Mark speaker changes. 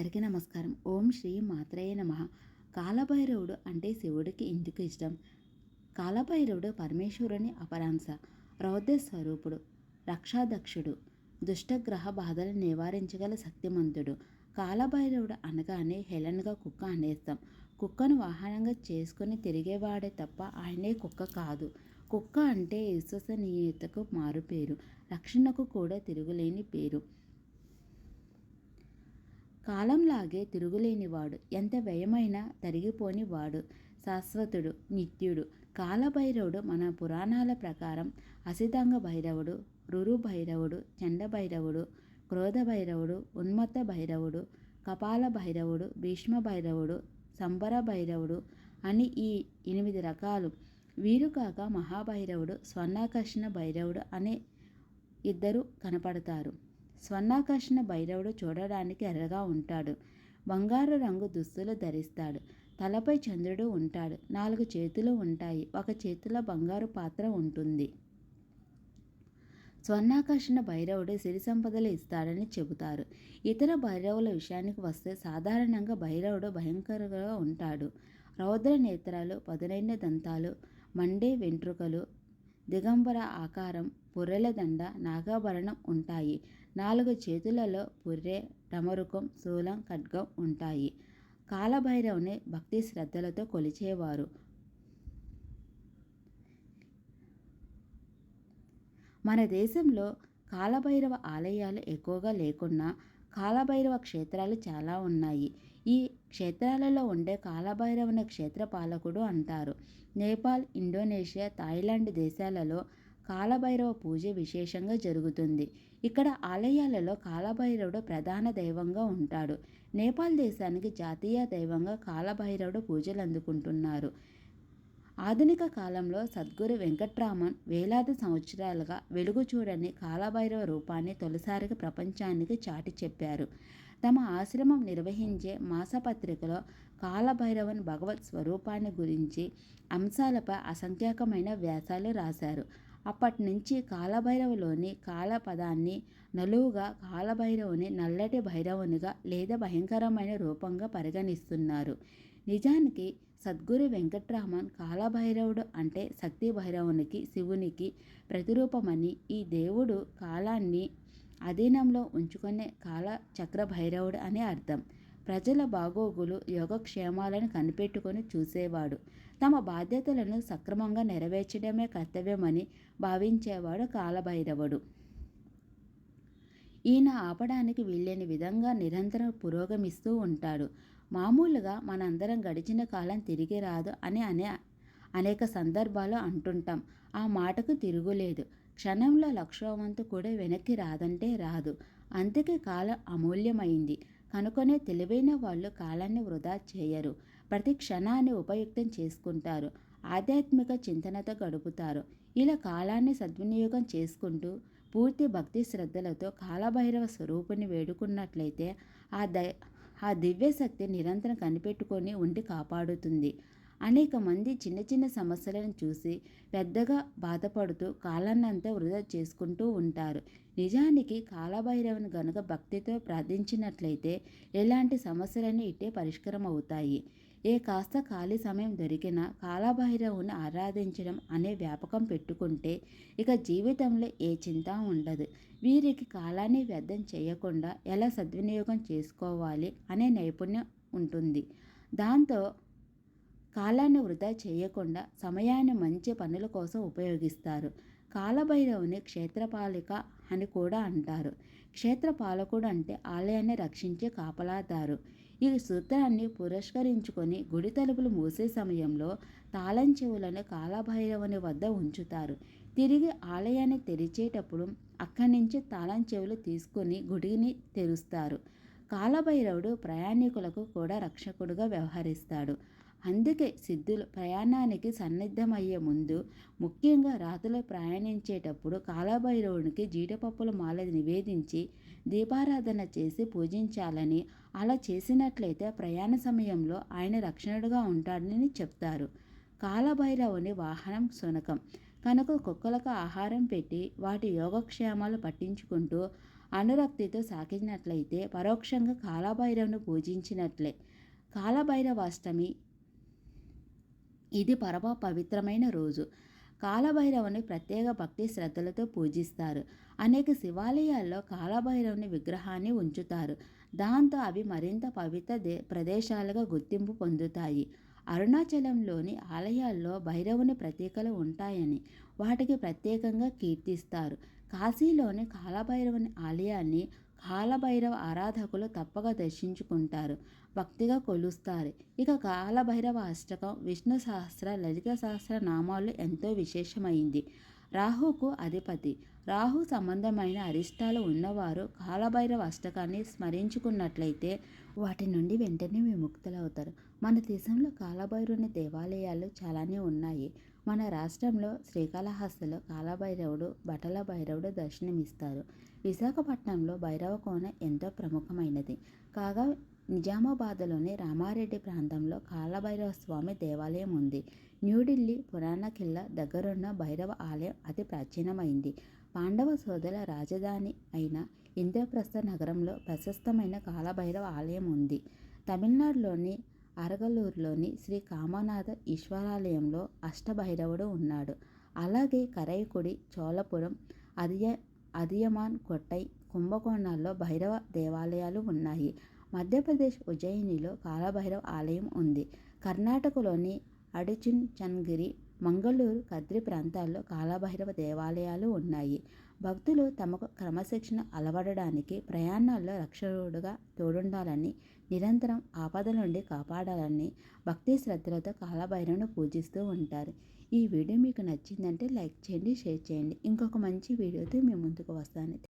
Speaker 1: అందరికీ నమస్కారం. ఓం శ్రీ మాత్రేయ నమ. కాలభైరవుడు అంటే శివుడికి ఎందుకు ఇష్టం. కాలభైరవుడు పరమేశ్వరుని అపరాంశ రౌద్ర స్వరూపుడు రక్షాదక్షుడు దుష్టగ్రహ బాధలు నివారించగల శక్తిమంతుడు. కాలభైరవుడు అనగానే హెలన్గా కుక్క అనేస్తాం. కుక్కను వాహనంగా చేసుకుని తిరిగేవాడే తప్ప ఆయనే కుక్క కాదు. కుక్క అంటే విశ్వసనీయతకు మారుపేరు. రక్షణకు కూడా తిరుగులేని పేరు. కాలంలాగే తిరుగులేనివాడు ఎంత వ్యయమైనా తరిగిపోని వాడు శాశ్వతుడు నిత్యుడు కాలభైరవుడు మన పురాణాల ప్రకారం అసితంగ భైరవుడు రురు భైరవుడు చండ భైరవుడు క్రోధ భైరవుడు ఉన్మత్త భైరవుడు కపాల భైరవుడు భీష్మ భైరవుడు సంబర భైరవుడు అని ఈ ఎనిమిది రకాలు. వీరు కాక మహాభైరవుడు స్వర్ణాకర్షణ భైరవుడు అనే ఇద్దరు కనపడతారు. స్వర్ణాకర్షణ భైరవుడు చూడడానికి ఎర్రగా ఉంటాడు. బంగారు రంగు దుస్తులు ధరిస్తాడు. తలపై చంద్రుడు ఉంటాడు. నాలుగు చేతులు ఉంటాయి. ఒక చేతిలో బంగారు పాత్ర ఉంటుంది. స్వర్ణాకర్షణ భైరవుడు సిరి సంపదలు ఇస్తాడని చెబుతారు. ఇతర భైరవుల విషయానికి వస్తే సాధారణంగా భైరవుడు భయంకరంగా ఉంటాడు. రౌద్ర నేత్రాలు పదునైన దంతాలు మండే వెంట్రుకలు దిగంబర ఆకారం పుర్రెల దండ నాగాభరణం ఉంటాయి. నాలుగు చేతులలో పుర్రె డమరుకం శూలం ఖడ్గం ఉంటాయి. కాలభైరవుని భక్తి శ్రద్ధలతో కొలిచేవారు. మన దేశంలో కాలభైరవ ఆలయాలు ఎక్కువగా లేకున్నా కాలభైరవ క్షేత్రాలు చాలా ఉన్నాయి. ఈ క్షేత్రాలలో ఉండే కాలభైరవుని క్షేత్ర పాలకుడు అంటారు. నేపాల్ ఇండోనేషియా థాయిలాండ్ దేశాలలో కాలభైరవ పూజ విశేషంగా జరుగుతుంది. ఇక్కడ ఆలయాలలో కాలభైరవుడు ప్రధాన దైవంగా ఉంటాడు. నేపాల్ దేశానికి జాతీయ దైవంగా కాలభైరవుడు పూజలు అందుకుంటున్నారు. ఆధునిక కాలంలో సద్గురు వెంకట్రామన్ వేలాది సంవత్సరాలుగా వెలుగు చూడని కాలభైరవ రూపాన్ని తొలిసారిగా ప్రపంచానికి చాటి చెప్పారు. తమ ఆశ్రమం నిర్వహించే మాసపత్రికలో కాలభైరవన్ భగవత్ స్వరూపాన్ని గురించి అంశాలపై అసంఖ్యాకమైన వ్యాసాలు రాశారు. అప్పటి నుంచి కాలభైరవులోని కాల పదాన్ని నలువుగా కాలభైరవుని నల్లటి భైరవునిగా లేదా భయంకరమైన రూపంగా పరిగణిస్తున్నారు. నిజానికి సద్గురు వెంకట్రామన్ కాలభైరవుడు అంటే శక్తి భైరవునికి శివునికి ప్రతిరూపమని ఈ దేవుడు కాలాన్ని అధీనంలో ఉంచుకునే కాల చక్ర భైరవుడు అని అర్థం. ప్రజల బాగోగులు యోగక్షేమాలను కనిపెట్టుకొని చూసేవాడు. తమ బాధ్యతలను సక్రమంగా నెరవేర్చడమే కర్తవ్యమని భావించేవాడు కాలభైరవుడు. ఈయన ఆపడానికి వీల్లేని విధంగా నిరంతరం పురోగమిస్తూ ఉంటాడు. మామూలుగా మనందరం గడిచిన కాలం తిరిగి రాదు అని అనే అనేక సందర్భాలు అంటుంటాం. ఆ మాటకు తిరుగులేదు. క్షణంలో లక్షోవంతు కూడా వెనక్కి రాదంటే రాదు. అందుకే కాలం అమూల్యమైంది. కనుకొనే తెలివైన వాళ్ళు కాలాన్ని వృధా చేయరు. ప్రతి క్షణాన్ని ఉపయుక్తం చేసుకుంటారు. ఆధ్యాత్మిక చింతనతో గడుపుతారు. ఇలా కాలాన్ని సద్వినియోగం చేసుకుంటూ పూర్తి భక్తి శ్రద్ధలతో కాలభైరవ స్వరూపుని వేడుకున్నట్లయితే ఆ ద ఆ దివ్యశక్తి నిరంతరం కనిపెట్టుకొని ఉండి కాపాడుతుంది. అనేక మంది చిన్న చిన్న సమస్యలను చూసి పెద్దగా బాధపడుతూ కాలాన్నంతా వృధా చేసుకుంటూ ఉంటారు. నిజానికి కాలభైరవుని గనుక భక్తితో ప్రార్థించినట్లయితే ఎలాంటి సమస్యలన్నీ ఇట్టే పరిష్కారం అవుతాయి ఏ కాస్త ఖాళీ సమయం దొరికినా కాలభైరవుని ఆరాధించడం అనే వ్యాపకం పెట్టుకుంటే ఇక జీవితంలో ఏ చింత ఉండదు. వీరికి కాలాన్ని వ్యర్థం చేయకుండా ఎలా సద్వినియోగం చేసుకోవాలి అనే నైపుణ్యం ఉంటుంది. దాంతో కాలాన్ని వృధా చేయకుండా సమయాన్ని మంచి పనుల కోసం ఉపయోగిస్తారు. కాలభైరవుని క్షేత్రపాలిక అని కూడా అంటారు. క్షేత్రపాలకుడు అంటే ఆలయాన్ని రక్షించే కాపలాదారు. ఈ సూత్రాన్ని పురస్కరించుకొని గుడి తలుపులు మూసే సమయంలో తాళం చెవులను కాలభైరవుని వద్ద ఉంచుతారు. తిరిగి ఆలయాన్ని తెరిచేటప్పుడు అక్కడి నుంచి తాళం చెవులు తీసుకొని గుడిని తెరుస్తారు. కాలభైరవుడు ప్రయాణికులకు కూడా రక్షకుడుగా వ్యవహరిస్తాడు. అందుకే సిద్ధులు ప్రయాణానికి సన్నిద్ధమయ్యే ముందు ముఖ్యంగా రాత్రిలో ప్రయాణించేటప్పుడు కాలభైరవునికి జీడిపప్పుల మాల నివేదించి దీపారాధన చేసి పూజించాలని అలా చేసినట్లయితే ప్రయాణ సమయంలో ఆయన రక్షణుడుగా ఉంటాడని చెప్తారు. కాలభైరవుని వాహనం శునకం. కనుక కుక్కలకు ఆహారం పెట్టి వాటి యోగక్షేమాలు పట్టించుకుంటూ అనురక్తితో సాగినట్లయితే పరోక్షంగా కాలభైరవును పూజించినట్లే. కాలభైరవాష్టమి ఇది పరమ పవిత్రమైన రోజు. కాలభైరవుని ప్రత్యేక భక్తి శ్రద్ధలతో పూజిస్తారు. అనేక శివాలయాల్లో కాలభైరవుని విగ్రహాన్ని ఉంచుతారు. దాంతో అవి మరింత పవిత్ర దే ప్రదేశాలుగా గుర్తింపు పొందుతాయి. అరుణాచలంలోని ఆలయాల్లో భైరవుని ప్రతీకలు ఉంటాయని వాటికి ప్రత్యేకంగా కీర్తిస్తారు. కాశీలోని కాలభైరవుని ఆలయాన్ని కాలభైరవ ఆరాధకులు తప్పక దర్శించుకుంటారు. భక్తిగా కొలుస్తారు. ఇక కాలభైరవ అష్టకం విష్ణు సహస్ర లలిత సహస్ర నామాలు ఎంతో విశేషమైంది. రాహుకు అధిపతి. రాహు సంబంధమైన అరిష్టాలు ఉన్నవారు కాలభైరవ అష్టకాన్ని స్మరించుకున్నట్లయితే వాటి నుండి వెంటనే విముక్తులవుతారు. మన దేశంలో కాలభైరుని దేవాలయాలు చాలానే ఉన్నాయి. మన రాష్ట్రంలో శ్రీకాళహస్తిలో కాలభైరవుడు బటల భైరవుడు దర్శనమిస్తారు. విశాఖపట్నంలో భైరవ కోన ఎంతో ప్రముఖమైనది. కాగా నిజామాబాద్లోని రామారెడ్డి ప్రాంతంలో కాలభైరవ స్వామి దేవాలయం ఉంది. న్యూఢిల్లీ పురాణ కిల్లా దగ్గరున్న భైరవ ఆలయం అతి ప్రాచీనమైంది. పాండవ సోదర రాజధాని అయిన ఇంద్రప్రస్థ నగరంలో ప్రశస్తమైన కాలభైరవ ఆలయం ఉంది. తమిళనాడులోని అరగలూరులోని శ్రీ కామనాథ ఈశ్వరాలయంలో అష్టభైరవుడు ఉన్నాడు. అలాగే కరైకుడి చోళపురం అదియ అదియమాన్ కొట్టై కుంభకోణాల్లో భైరవ దేవాలయాలు ఉన్నాయి. మధ్యప్రదేశ్ ఉజ్జయినిలో కాలభైరవ ఆలయం ఉంది. కర్ణాటకలోని అడిచిన్ చన్గిరి మంగళూరు కద్రి ప్రాంతాల్లో కాలభైరవ దేవాలయాలు ఉన్నాయి. భక్తులు తమకు క్రమశిక్షణ అలవడడానికి ప్రయాణాల్లో రక్షకుడుగా తోడుండాలని నిరంతరం ఆపద నుండి కాపాడాలని భక్తి శ్రద్ధలతో కాలభైరవును పూజిస్తూ ఉంటారు. ఈ వీడియో మీకు నచ్చిందంటే లైక్ చేయండి షేర్ చేయండి. ఇంకొక మంచి వీడియోతో మీ ముందుకు వస్తాను.